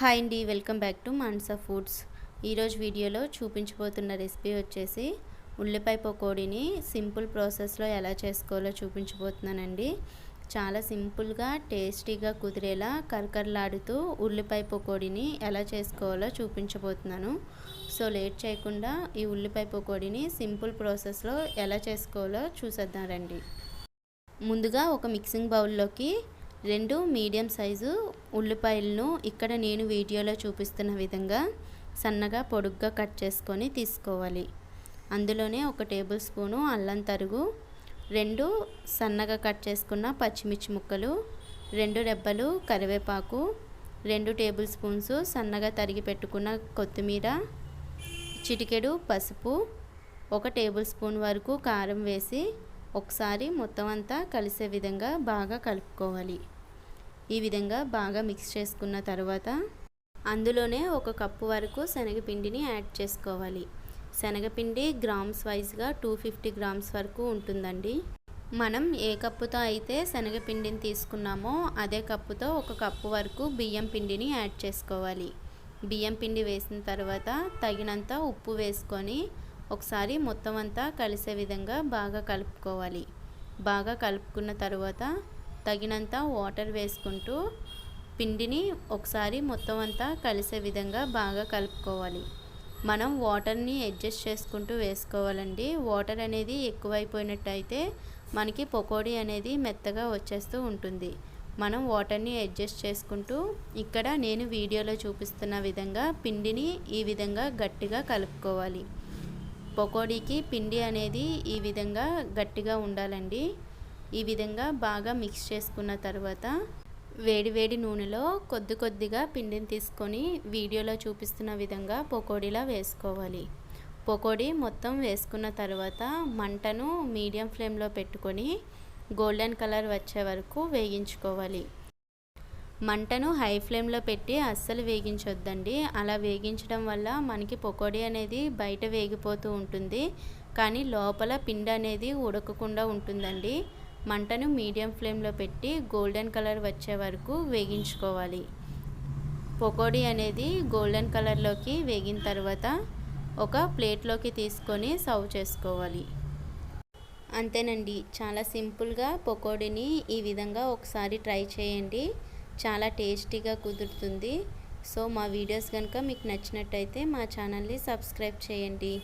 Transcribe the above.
Hi అండి welcome back to Mansa foods. ఈరోజు వీడియోలో చూపించబోతున్న రెసిపీ వచ్చేసి ఉల్లిపాయ పకోడీని సింపుల్ ప్రాసెస్లో ఎలా చేసుకోవాలో చూపించబోతున్నానండి. చాలా సింపుల్గా టేస్టీగా కుదిరేలా కరకరలాడుతూ ఉల్లిపాయ పకోడీని ఎలా చేసుకోవాలో చూపించబోతున్నాను. సో లేట్ చేయకుండా ఈ ఉల్లిపాయ పకోడీని సింపుల్ ప్రాసెస్లో ఎలా చేసుకోవాలో చూసేద్దాం రండి. ముందుగా ఒక మిక్సింగ్ బౌల్లోకి రెండు మీడియం సైజు ఉల్లిపాయలను ఇక్కడ నేను వీడియోలో చూపిస్తున్న విధంగా సన్నగా పొడుగ్గా కట్ చేసుకొని తీసుకోవాలి. అందులోనే ఒక టేబుల్ స్పూను అల్లం తరుగు రెండు సన్నగా కట్ చేసుకున్న పచ్చిమిర్చి ముక్కలు రెండు రెబ్బలు కరివేపాకు రెండు టేబుల్ స్పూన్స్ సన్నగా తరిగి పెట్టుకున్న కొత్తిమీర చిటికెడు పసుపు ఒక టేబుల్ స్పూన్ వరకు కారం వేసి ఒకసారి మొత్తం అంతా కలిసే విధంగా బాగా కలుపుకోవాలి. ఈ విధంగా బాగా మిక్స్ చేసుకున్న తర్వాత అందులోనే ఒక కప్పు వరకు శనగపిండిని యాడ్ చేసుకోవాలి. శనగపిండి గ్రామ్స్ వైజ్గా టూ ఫిఫ్టీ గ్రామ్స్ వరకు ఉంటుందండి. మనం ఏ కప్పుతో అయితే శనగపిండిని తీసుకున్నామో అదే కప్పుతో ఒక కప్పు వరకు బియ్యం పిండిని యాడ్ చేసుకోవాలి. బియ్యం పిండి వేసిన తర్వాత తగినంత ఉప్పు వేసుకొని ఒకసారి మొత్తం అంతా కలిసే విధంగా బాగా కలుపుకోవాలి. బాగా కలుపుకున్న తర్వాత తగినంత వాటర్ వేసుకుంటూ పిండిని ఒకసారి మొత్తం అంతా కలిసే విధంగా బాగా కలుపుకోవాలి. మనం వాటర్ని అడ్జస్ట్ చేసుకుంటూ వేసుకోవాలండి. వాటర్ అనేది ఎక్కువైపోయినట్టయితే మనకి పకోడీ అనేది మెత్తగా వచ్చేస్తూ ఉంటుంది. మనం వాటర్ని అడ్జస్ట్ చేసుకుంటూ ఇక్కడ నేను వీడియోలో చూపిస్తున్న విధంగా పిండిని ఈ విధంగా గట్టిగా కలుపుకోవాలి. పకోడీకి పిండి అనేది ఈ విధంగా గట్టిగా ఉండాలండి. ఈ విధంగా బాగా మిక్స్ చేసుకున్న తర్వాత వేడి వేడి నూనెలో కొద్ది కొద్దిగా పిండిని తీసుకొని వీడియోలో చూపిస్తున్న విధంగా పకోడీలా వేసుకోవాలి. పకోడీ మొత్తం వేసుకున్న తర్వాత మంటను మీడియం ఫ్లేమ్లో పెట్టుకొని గోల్డెన్ కలర్ వచ్చే వరకు వేయించుకోవాలి. మంటను హై ఫ్లేమ్లో పెట్టి అస్సలు వేగించొద్దండి. అలా వేగించడం వల్ల మనకి పకోడీ అనేది బయట వేగిపోతూ ఉంటుంది. కానీ లోపల పిండి అనేది ఉడకకుండా ఉంటుందండి. మంటను మీడియం ఫ్లేమ్లో పెట్టి గోల్డెన్ కలర్ వచ్చే వరకు వేగించుకోవాలి. పకోడీ అనేది గోల్డెన్ కలర్లోకి వేగిన తర్వాత ఒక ప్లేట్లోకి తీసుకొని సర్వ్ చేసుకోవాలి. అంతేనండి. చాలా సింపుల్గా పకోడీని ఈ విధంగా ఒకసారి ట్రై చేయండి. చాలా టేస్టీగా కుదురుతుంది. సో మా వీడియోస్ కనుక మీకు నచ్చినట్టయితే మా ఛానల్ని సబ్స్క్రైబ్ చేయండి.